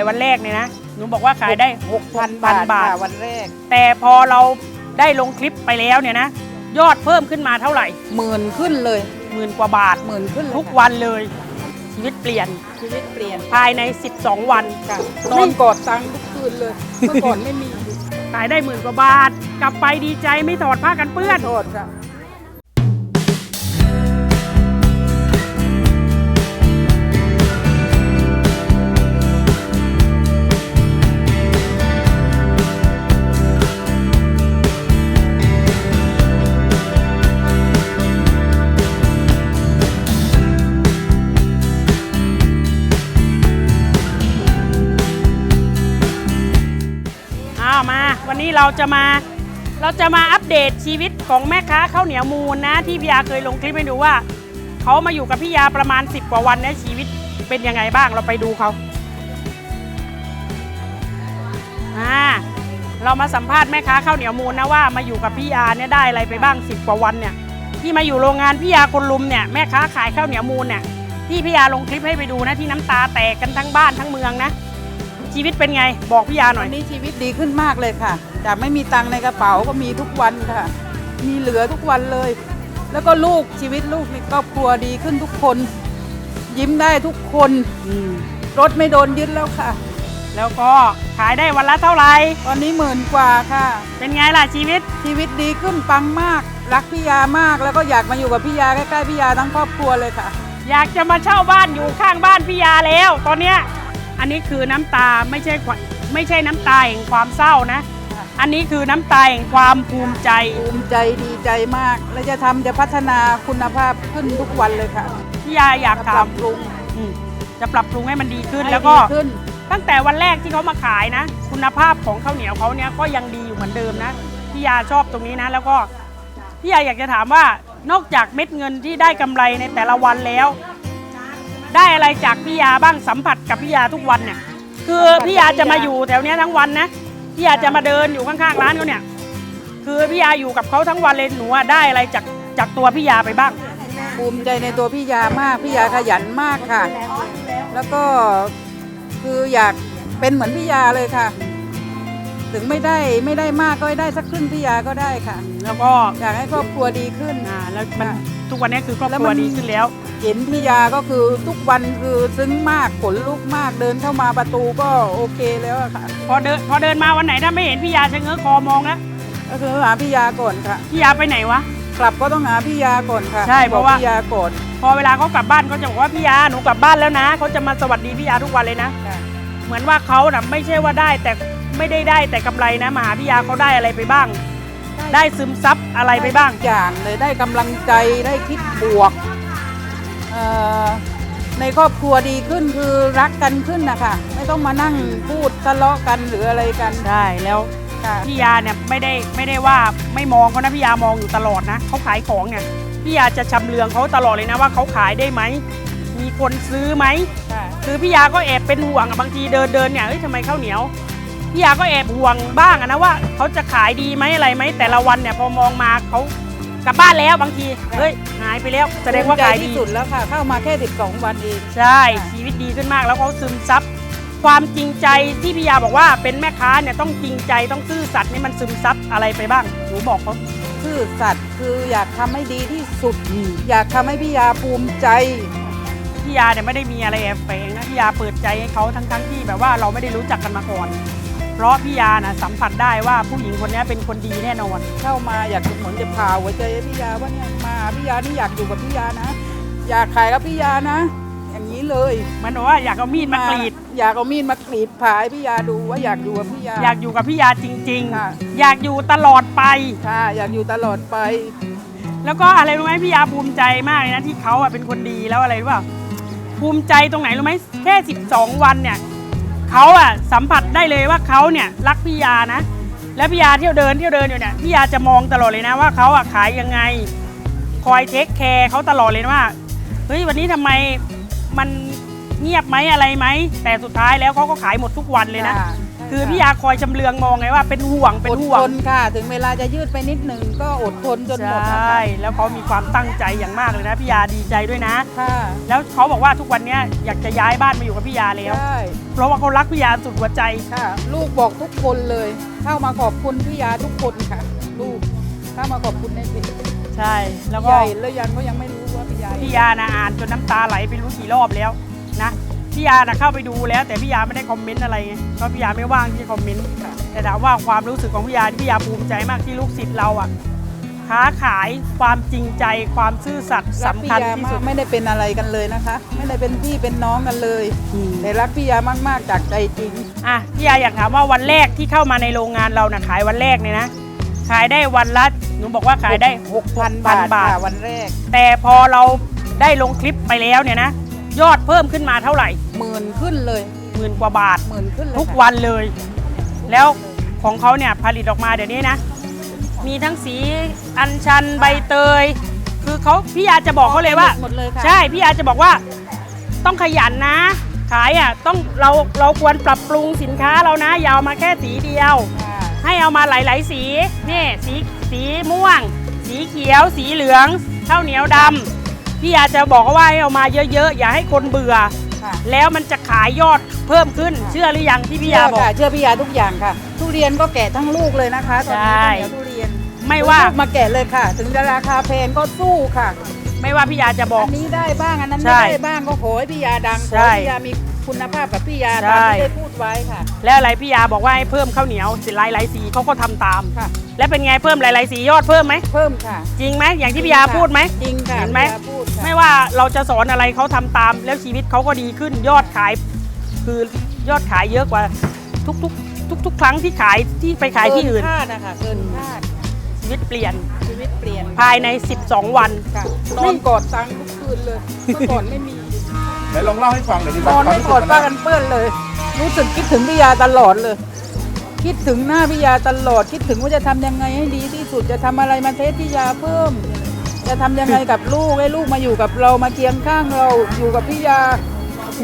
ายวันแรกเนี่ยนะหนูบอกว่าขายได้ 6,000 บาบาททค่ะค่ะวันแรกแต่พอเราได้ลงคลิปไปแล้วเนี่ยนะยอดเพิ่มขึ้นมาเท่าไหร่หมื่นขึ้นเลยหมื่นกว่าบาทหมื่นขึ้นเลยทุกค่ะวันเลยชีวิตเปลี่ยนชีวิตเปลี่ยนภายใน 12 วันค่ะนอนกอดตังค์ทุกคืนเลยเมื่อก่อนไม่มีขายได้หมื่นกว่าบาท กลับไปดีใจไม่ถอดผ้ากันเปื้อน โทษค่ะ นี้เราจะมาเราจะมาอัปเดตชีวิตของแม่ค้าข้าวเหนียวมูลนะที่พี่ยาเคยลงคลิปให้ดูว่าเขามาอยู่กับพี่ยาประมาณ 10 กว่าวันเนี่ยชีวิตเป็นยังไงบ้างเราไปดูเขาอ่าเรามาสัมภาษณ์แม่ค้าข้าวเหนียวมูลนะว่ามาอยู่กับพี่ยาเนี่ยได้อะไรไปบ้าง 10 กว่าวันเนี่ยที่มาอยู่โรงงานพี่ยาคนลุมเนี่ยแม่ค้าขายข้าวเหนียวมูลเนี่ยที่พี่ยาลงคลิปให้ไปดูนะที่น้ำตาแตกกันทั้งบ้านทั้งเมืองนะ ชีวิตเป็นไง บอกพี่ยาหน่วัอยนนี้ชีวิตดีขึ้นมากเลยค่ะ จากไม่มีตังค์ในกระเป๋าก็มีทุกวันค่ะ มีเหลือทุกวันเลย แล้วก็ลูกชีวิตลูกในครอบครัวดีขึ้นทุกคน ยิ้มได้ทุกคนอืมรถไม่โดนยึดแล้วค่ะ แล้วก็ขายได้วันละเท่าไหร่ ตอนนี้หมื่นกว่าค่ะ เป็นไงล่ะชีวิต ชีวิตดีขึ้นปังมาก รักพี่ยามาก แล้วก็อยากมาอยู่กับพี่ยาใกล้ๆพี่ยาทั้งครอบครัวเลยค่ะ อยากจะมาเช่าบ้านอยู่ข้างบ้านพี่ยาแล้ว ตอนเนี้ย อันนี้คือน้ำตาไม่ใช่ควไม่ใช่น้ำตาแห่งความเศร้านะค่ะอันนี้คือน้ำตาแห่งความภูมิใจ ภูมิใจดีใจมาก และจะทำจะพัฒนาคุณภาพขึ้นทุกวันเลยค่ะพี่ยาอยากจะถาปรัมบปรุงอืมจะปรับปรุงให้มันดีขึ้นให้แล้วก็ดีขึ้นตั้งแต่วันแรกที่เขามาขายนะ คุณภาพของข้าวเหนียวเขาเนี้ยก็ยังดีอยู่เหมือนเดิมนะพี่ยาชอบตรงนี้นะ แล้วก็พี่ยาอยากจะถามว่านอกจากเม็ดเงินที่ได้กำไรในแต่ละวันแล้ว ได้อะไรจากพี่ยาบ้างสัมผัสกับพี่ยาทุกวันเนี่ย คือพี่ยาจะมาอยู่แถวเนี้ยทั้งวันนะพี่ยาจะมาเดินอยู่ข้างๆร้านเขาเนี่ย คือพี่ยาอยู่กับเขาทั้งวันเลยหนูอะได้อะไรจากจากตัวพี่ยาไปบ้าง ภูมิใจในตัวพี่ยามากพี่ยาขยันมากค่ะ แล้วก็คืออยากเป็นเหมือนพี่ยาเลยค่ะ ถึงไม่ได้ไม่ได้มากก็ได้สักครึ่งพี่ยาก็ได้ค่ะ แล้วก็อยากให้ครอบครัวดีขึ้น อ่าแล้วมันค่ะ ทุกวันนี้คือครอบแล้วครัวมันดีขึ้นแล้ว เห็นพี่ยาก็คือทุกวันคือซึ้งมากขนลุกมากเดินเข้ามาประตูก็โอเคแล้วอะค่ะ พอเดินพอเดินมาวันไหนถ้าไม่เห็นพี่ยาชะเง้อคอมองแล้วก็คือหาพี่ยาก่อนค่ะ พี่ยาไปไหนวะ กลับก็ต้องหาพี่ยาก่อนค่ะใช่เพราะว่า บอกพี่ยาก่อนพอเวลาเขากลับบ้านเขาจะบอกว่าพี่ยาหนูกลับบ้านแล้วนะเขาจะมาสวัสดีพี่ยาทุกวันเลยนะ ค่ะเหมือนว่าเขาน่ะไม่ใช่ว่าได้แต่ไม่ได้ได้แต่กำไรนะมาหาพี่ยาเขาได้อะไรไปบ้าง ได้ซึมซับอะไรไปบ้าง ทุกอย่างเลยได้กำลังใจได้คิดบวกเอ่อ ในครอบครัวดีขึ้นคือรักกันขึ้นนะคะไม่ต้องมานั่งพูดทะเลาะกันหรืออะไรกันได้แล้วค่ะพี่ยาเนี่ยไม่ได้ไม่ได้ว่าไม่มองเขานะพี่ยามองอยู่ตลอดนะเขาขายของเนี่ยพี่ยาจะชำเลืองเขาตลอดเลยนะว่าเขาขายได้ไหมมีคนซื้อไหมค่ะคือพี่ยาก็แอบเป็นห่วงอะบางทีเดินเดินเนี่ยเฮ้ยทำไมข้าวเหนียวพี่ยาก็แอบห่วงบ้างอะนะว่าเขาจะขายดีไหมอะไรไหมแต่ละวันเนี่ยพอมองมาเขา กลับบ้านแล้วบางที เฮ้ย หายไปแล้ว แสดงว่าภูมิใจขายดีที่สุดแล้วค่ะ เข้ามาแค่ 12 วันเอง ใช่ ชีวิตดีขึ้นมากแล้วเขาซึมซับความจริงใจที่พี่ยาบอกว่าเป็นแม่ค้าเนี่ยต้องจริงใจต้องซื่อสัตย์นี่มันซึมซับอะไรไปบ้างหนูบอกเขาซื่อสัตย์คืออยากทำให้ดีที่สุด อยากทำให้พี่ยาภูมิใจ พี่ยาเนี่ยไม่ได้มีอะไรแอบแฝงนะพี่ยาเปิดใจให้เขาทั้งๆที่แบบว่าเราไม่ได้รู้จักกันมาก่อน เพราะพี่ยานะสัมผัสได้ว่าผู้หญิงคนนี้เป็นคนดีแน่นอน เข้ามาอยากเหมือนจะพาหัวใจให้พี่ยาว่าเนี่ยมาหาพี่ยานี่อยากอยู่กับพี่ยานะ อยากขายกับพี่ยานะ อย่างนี้เลยมันบอกว่าอยากเอามีดมากรีด อยากเอามีดมากรีดผายพี่ยาดูว่าอยากอยู่กับพี่ยา อยากอยู่กับพี่ยาจริง ค่ะ ๆ อยากอยู่ตลอดไป ค่ะ อยากอยู่ตลอดไป แล้วก็อะไรรู้ไหมพี่ยาภูมิใจมากเลยนะที่เขาอะเป็นคนดีแล้วอะไรรู้เปล่าภูมิใจตรงไหนรู้ไหมแค่ 12 วันเนี่ย เขาอะสัมผัสได้เลยว่าเขาเนี่ยรักพี่ยานะ แล้วพี่ยาเที่ยวเดินเที่ยวเดินอยู่เนี่ยพี่ยาจะมองตลอดเลยนะว่าเขาอะขายยังไง คอยเทคแคร์เขาตลอดเลยนะว่าเฮ้ยวันนี้ทำไมมันเงียบไหมอะไรไหมแต่สุดท้ายแล้วเขาก็ขายหมดทุกวันเลยนะ ค่ะใช่คือค่ะพี่ยาคอยจำเลืองมองไงว่าเป็นห่วงเป็นอดห่วทงนค่ะ ถึงเวลาจะยืดไปนิดหนึ่งก็อดทนจนใชหมดนะ่คะแล้วเขามีความตั้งใจอย่างมากเลยนะพี่ยาดีใจด้วยนะ ค่ะแล้วเขาบอกว่าทุกวันเนี้ยอยากจะย้ายบ้านมาอยู่กับพี่ยาแล้วใช่เพราะว่าเขารักพี่ยาสุดหัวใจ ค่ะ ลูกบอกทุกคนเลย เข้ามาขอบคุณพี่ยาทุกคนค่ะ ลูกเข้ามาขอบคุณในเพจใช่ แล้วใหก็ญ่แล้วยังก็ยังไม่รู้ว่าพี่ยาพี่ยานะอ่านจนน้ำตาไหลไปรู้กี่รอบแล้วนะ พี่ยานะเข้าไปดูแล้ว แต่พี่ยาไม่ได้คอมเมนต์อะไรไงเพราะพี่ยาไม่ว่างที่จะคอมเมนต์แต่ถามว่าความรู้สึกของพี่ยาที่พี่ยาภูมิใจมากที่ลูกศิษย์เราอะค้าขายความจริงใจความซื่อสัตย์รักสำพี่คัญยาที่มาสุกด ไม่ได้เป็นอะไรกันเลยนะคะ ไม่ได้เป็นพี่เป็นน้องกันเลยอืม แต่รักพี่ยามากๆจากใจจริง อะพี่ยาอยากถามว่าวันแรกที่เข้ามาในโรงงานเรานะขายวันแรกเนี่ยนะ ขายได้วันละหนูบอกว่าขายได้6,000บาทบาทค่ะวันแรก แต่พอเราได้ลงคลิปไปแล้วเนี่ยนะ ยอดเพิ่มขึ้นมาเท่าไหร่หมื่นขึ้นเลยหมื่นกว่าบาทหมื่นขึ้นเลยทุกค่ะวันเลย แล้วของเขาเนี่ยผลิตออกมาเดี๋ยวนี้นะ มีทั้งสีอัญชันใบเตย คือเขาพี่ยาจะบอกเขาเลยว่า หมดเลยค่ะใช่พี่ยาจะบอกว่าต้องขยันนะ ขายอะต้องเราเราควรปรับปรุงสินค้าเรานะอย่าเอามาแค่สีเดียว ค่ะให้เอามาหลาย ๆ สีนี่สีสีม่วง สีเขียว สีเหลืองข้าวเหนียวดำ พี่ยาจะบอกเขาว่าให้เอามาเยอะๆ อย่าให้คนเบื่อ ค่ะแล้วมันจะขายยอดเพิ่มขึ้น เชื่อหรือยังที่พี่ยาบอกเชื่ค่ะเชื่อพี่ยาทุกอย่างค่ะ ทุเรียนก็แกะทั้งลูกเลยนะคะตอนนี้ใช่ ข้าวเหนียวทุเรียนไม่ว่าลูกมาแกะเลยค่ะ ถึงจะราคาแพงก็สู้ค่ะไม่ว่าพี่ยาจะบอก อันนี้ได้บ้างอันนั้นใช่ไม่ได้บ้างก็ขอให้พี่ยาดังขใช่อให้พี่ยามี คุณภาพกับพี่ยาใช่ตามที่ได้พูดไว้ค่ะ แล้วอะไรพี่ยาบอกว่าให้เพิ่มข้าวเหนียวสีหลายๆสีเขาก็ทำตามค่ะ และเป็นไงเพิ่มหลายๆสียอดเพิ่มไหมเพิ่มค่ะ จริงไหมอย่างที่พี่ยาพูดไหมจริงค่ะเห็นไหมพี่ยาพูดค่ะไม่ว่าเราจะสอนอะไรเขาทำตาม แล้วชีวิตเขาก็ดีขึ้นยอดขาย คือยอดขายเยอะกว่าทุกๆ ทุก ๆ ครั้งที่ขายที่ไปขายที่อื่นเกิคาดนะคะเกินคาดชีวิตเปลี่ยนชีวิตเปลี่ยนภายใน 12 วันค่ะนอนกอดตังค์ทุกคืนเลยเมื่อก่อนไม่มี ไหนลองเล่าให้ฟังหน่อยดินอนไม่กอดควป้ามรู้สึกันเปื้อนเลย รู้สึกคิดถึงพี่ยาตลอดเลย คิดถึงหน้าพี่ยาตลอด คิดถึงว่าจะทำยังไงให้ดีที่สุดจะทำอะไรมาเทสพี่ยาเพิ่ม จะทำยังไงกับลูกให้ลูกมาอยู่กับเรามาเคียงข้างเราอยู่กับพี่ยา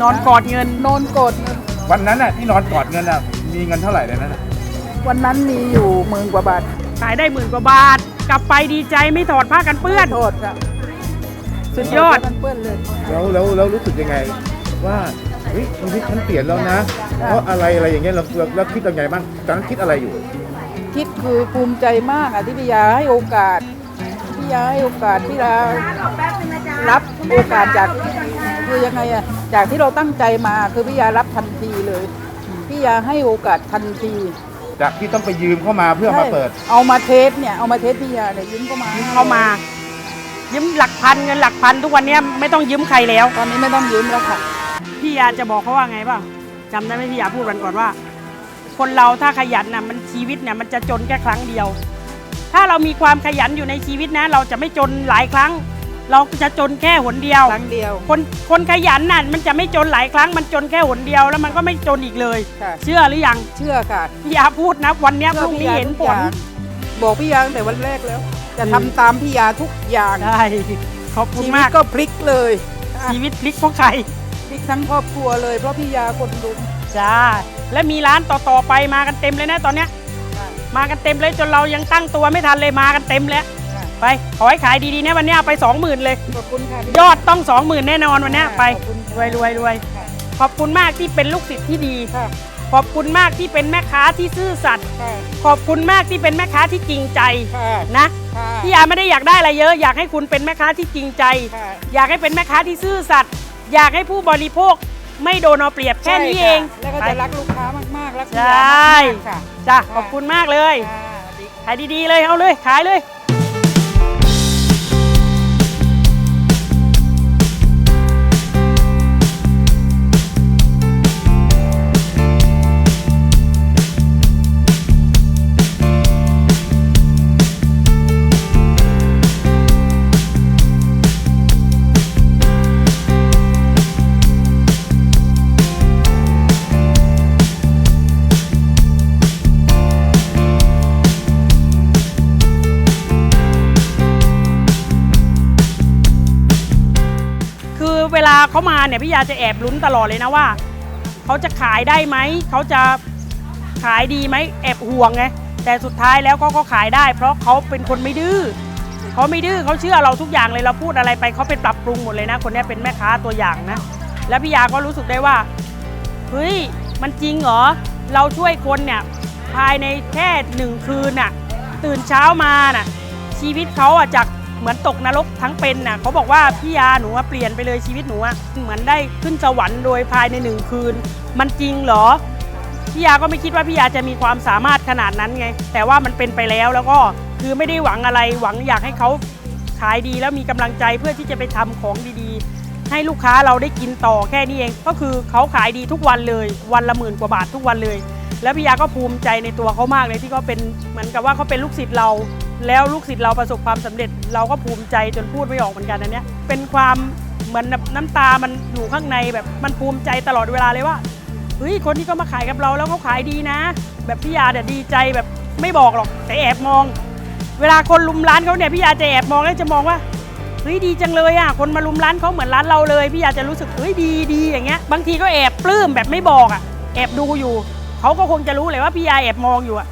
นอนกอดเงินนอนกอดเงินวันนั้นน่ะที่นอนกอดเงินน่ะมีเงินเท่าไหร่ในนั้นน่ะวันนั้นมีอยู่หมื่นกว่าบาทขายได้หมื่นกว่าบาท กลับไปดีใจไม่ถอดผ้ากันเปื้อนโทษค่ะ สุดยอด มันเปื้อนเลย แล้วแล้วแล้วรู้สึกยังไง ว่าเฮ้ยชีวิตฉันเปลี่ยนแล้วนะ เพราะอะไรอะไรอย่างเงี้ยเราเราเราคิดยังไงบ้างตอนนั้นคิดอะไรอยู่ คิดคือภูมิใจมากอะที่พี่ยาให้โอกาสพี่ยาให้โอกาสพี่ยารับโอกาสจากคือยังไงอะจากที่เราตั้งใจมาคือพี่ยารับทันทีเลยพี่ยาให้โอกาสทันทีจากที่ต้องไปยืมเข้ามาเพื่อมาเปิดใช่เอามาเทสเนี่ยเอามาเทสพี่ยาเนี่ยยืมเข้ามายืมเข้ามา ยืมหลักพันเงินหลักพันทุกวันเนี้ยไม่ต้องยืมใครแล้ว ตอนนี้ไม่ต้องยืมแล้วค่ะ พี่ยาจะบอกเขาว่าไงเปล่าจำได้ไหมพี่ยาพูดกันก่อนว่า คนเราถ้าขยันน่ะมันชีวิตเนี่ย มันจะจนแค่ครั้งเดียว ถ้าเรามีความขยันอยู่ในชีวิตนะ เราจะไม่จนหลายครั้ง เราจะจนแค่หนเดียว ครั้งเดียว คนคนขยันน่ะมันจะไม่จนหลายครั้ง มันจนแค่หนเดียวแล้วมันก็ไม่จนอีกเลยค่ะเชื่อหรือยังเชื่อค่ะพี่ยาพูดนะ วันเนี้ยพชื่อรุ่งนี้พี่ยาเห็นทุกผอลย่างบอกพี่ยาตั้งแต่วันแรกแล้ว จะอืมทำตามพี่ยาทุกอย่างได้ขอบคุณชีวิมาตกก็พลิกเลยค่ะชีวิตพลิกเพราะใครพลิกทั้งครอบครัวเลยเพราะพี่ยาคนดุจ้าและมีร้านต่อๆไปมากันเต็มเลยนะตอนเนี้ยมากันเต็มเลยจนเรายังตั้งตัวไม่ทันเลยมากันเต็มแล้วค่ะไปขอให้ขายดีๆนะวันเนี้ยเอาไปสองหมื่นเลย ขอบคุณค่ะยอดต้องสองหมื่นแน่นอนวันเนี้ยไปขอบคุณรวยรวยรวยค่ะขอบคุณมากที่เป็นลูกศิษย์ที่ดีค่ะ ขอบคุณมากที่เป็นแม่ค้าที่ซื่อสัตย์ค่ะขอบคุณมากที่เป็นแม่ค้าที่จริงใจค่ะนะค่ะพี่ยาไม่ได้อยากได้อะไรเยอะ อยากให้คุณเป็นแม่ค้าที่จริงใจค่ะอยากให้เป็นแม่ค้าที่ซื่อสัตย์อยากให้ผู้บริโภคไม่โดนเอาเปรียบแค่นี้เองใช่ค่ะแล้วก็จะรักลูกค้ามากๆรักพี่ใชยา่มากๆค่ะจ้ะขอบคุณมากเลย ค่ะสวัสดีขายดีๆเลยเอาเลยขายเลย เขามาเนี่ยพี่ยาจะแอบลุ้นตลอดเลยนะว่าเขาจะขายได้ไหมเขาจะขายดีไหมแอบห่วงไงแต่สุดท้ายแล้วเขาก็ขายได้ เพราะเขาเป็นคนไม่ดื้อเขาไม่ดื้อเขาเชื่อเราทุกอย่างเลยเราพูดอะไรไปเขาเป็นปรับปรุงหมดเลยนะ คนนี้เป็นแม่ค้าตัวอย่างนะ แล้วพี่ยาก็รู้สึกได้ว่าเฮ้ยมันจริงเหรอเราช่วยคนเนี่ยภายในแค่หนึ่งคืนน่ะตื่นเช้ามาน่ะชีวิตเขาอะจาก เหมือนตกนรกทั้งเป็นน่ะเขาบอกว่าพี่ยาหนูว่าเปลี่ยนไปเลยชีวิตหนูอะเหมือนได้ขึ้นสวรรค์โดยภายในหนึ่งคืน มันจริงเหรอพี่ยาก็ไม่คิดว่าพี่ยาจะมีความสามารถขนาดนั้นไง แต่ว่ามันเป็นไปแล้วแล้วก็คือไม่ได้หวังอะไรหวังอยากให้เขาขายดีแล้วมีกำลังใจเพื่อที่จะไปทำของดีๆ ให้ลูกค้าเราได้กินต่อแค่นี้เอง ก็คือเขาขายดีทุกวันเลย วันละหมื่นกว่าบาททุกวันเลย แล้วพี่ยาก็ภูมิใจในตัวเขามากเลยที่เขาเป็นเหมือนกับว่าเขาเป็นลูกศิษย์เรา แล้วลูกศิษย์เราประสบความสำเร็จ เราก็ภูมิใจจนพูดไม่ออกเหมือนกันอันเนี้ยเป็นความเหมือนแบบน้ำตามันอยู่ข้างในแบบมันภูมิใจตลอดเวลาเลยว่าเฮ้ยคนที่เขามาขายกับเราแล้วเขาขายดีนะ แบบพี่ยาเนี่ยดีใจแบบไม่บอกหรอกแต่แอบมอง เวลาคนลุมร้านเขาเนี่ยพี่ยาจะแอบมองแล้วจะมองว่าเฮ้ยดีจังเลยอะคนมาลุมร้านเขาเหมือนร้านเราเลย พี่ยาจะรู้สึกเฮ้ยดีดีอย่างเงี้ยบางทีก็แอบปลื้มแบบไม่บอกอะแอบดูอยู่เขาก็คงจะรู้เลยว่าพี่ยาแอบมองอยู่อะ